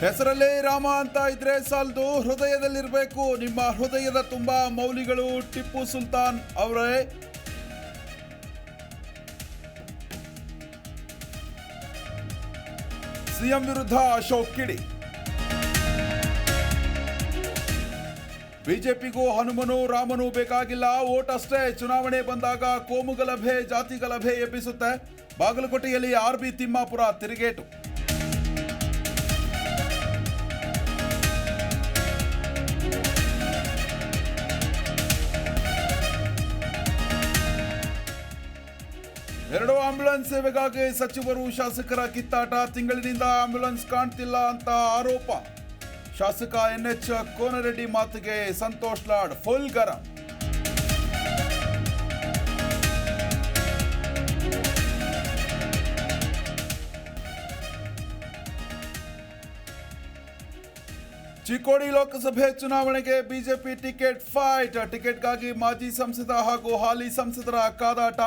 ಹೆಸರಲ್ಲೇ ರಾಮ ಅಂತ ಇದ್ರೆ ಸಾಲದು. ಹೃದಯದಲ್ಲಿರಬೇಕು. ನಿಮ್ಮ ಹೃದಯದ ತುಂಬಾ ಮೌಲಿಗಳು ಟಿಪ್ಪು ಸುಲ್ತಾನ್ ಅವರೇ. ಸಿಎಂ ವಿರುದ್ಧ ಅಶೋಕ್ ಕಿಡಿ. ಬಿಜೆಪಿಗೂ ಹನುಮನು ರಾಮನು ಬೇಕಾಗಿಲ್ಲ. ಓಟ್ ಚುನಾವಣೆ ಬಂದಾಗ ಕೋಮು ಗಲಭೆ ಜಾತಿ ಗಲಭೆ ಎಬ್ಬಿಸುತ್ತೆ. ಬಾಗಲಕೋಟೆಯಲ್ಲಿ ಆರ್ ಬಿ ತಿಮ್ಮಾಪುರ ತಿರುಗೇಟು. ಎರಡು ಆಂಬ್ಯುಲೆನ್ಸ್ ಸೇವೆಗಾಗಿ ಸಚಿವರು ಶಾಸಕರ ಕಿತ್ತಾಟ. ತಿಂಗಳಿನಿಂದ ಆಂಬ್ಯುಲೆನ್ಸ್ ಕಾಣ್ತಿಲ್ಲ ಅಂತ ಆರೋಪ. ಶಾಸಕ ಎನ್ಎಚ್ ಕೋನರೆಡ್ಡಿ ಮಾತಿಗೆ ಸಂತೋಷ್ ಲಾಡ್, ಫುಲ್ ಗರಂ. ಚಿಕ್ಕೋಡಿ ಲೋಕಸಭೆ ಚುನಾವಣೆಗೆ ಬಿಜೆಪಿ ಟಿಕೆಟ್ ಫೈಟ್. ಟಿಕೆಟ್ಗಾಗಿ ಮಾಜಿ ಸಂಸದ ಹಾಗೂ ಹಾಲಿ ಸಂಸದರ ಕಾದಾಟ.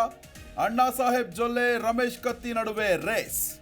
ಅಣ್ಣಾ ಸಾಹೇಬ್ ಜೊಲ್ಲೆ ರಮೇಶ್ ಕತ್ತಿ ನಡುವೆ ರೇಸ್.